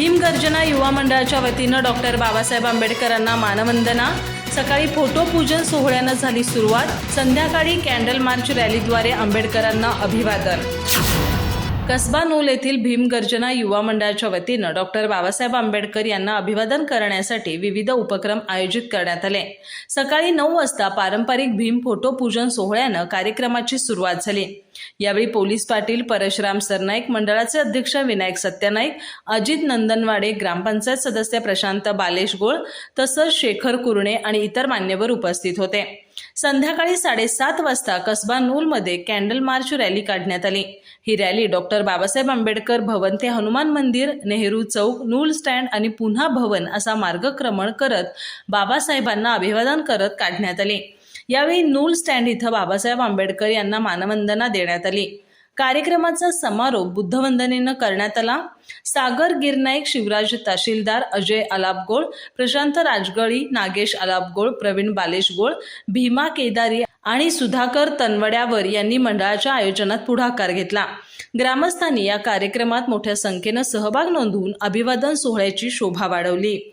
गर्जना युवा मंडळाच्या वतीनं डॉक्टर बाबासाहेब आंबेडकरांना मानवंदना. सकाळी फोटोपूजन सोहळ्यानं झाली सुरुवात. संध्याकाळी कॅन्डल मार्च रॅलीद्वारे आंबेडकरांना अभिवादन. कसबा नोल येथील भीमगर्जना युवा मंडळाच्या वतीनं डॉक्टर बाबासाहेब आंबेडकर यांना अभिवादन करण्यासाठी विविध उपक्रम आयोजित करण्यात आले. सकाळी नऊ वाजता पारंपरिक भीम फोटो पूजन सोहळ्यानं कार्यक्रमाची सुरुवात झाली. यावेळी पोलीस पाटील परशुराम सरनाईक मंडळाचे अध्यक्ष विनायक सत्यनाईक अजित नंदनवाडे ग्रामपंचायत सदस्य प्रशांत बालेश गोळ तसंच शेखर कुरणे आणि इतर मान्यवर उपस्थित होते. संध्याकाळी साडेसात वाजता कसबा नूलमध्ये कॅन्डल मार्च रॅली काढण्यात आली. ही रॅली डॉक्टर बाबासाहेब आंबेडकर भवन ते हनुमान मंदिर नेहरू चौक नूल स्टँड आणि पुन्हा भवन असा मार्गक्रमण करत बाबासाहेबांना अभिवादन करत काढण्यात आली. यावेळी नूल स्टँड इथं बाबासाहेब आंबेडकर यांना मानवंदना देण्यात आली. कार्यक्रमाचा समारोप बुद्धवंदनेनं करण्यात आला. सागर गिरनाईक शिवराज तहसीलदार अजय अलापगोळ प्रशांत राजगळी नागेश अलापगोळ प्रवीण बालेशगोळ भीमा केदारी आणि सुधाकर तनवड्यावर यांनी मंडळाच्या आयोजनात पुढाकार घेतला. ग्रामस्थांनी या कार्यक्रमात मोठ्या संख्येनं सहभाग नोंदवून अभिवादन सोहळ्याची शोभा वाढवली.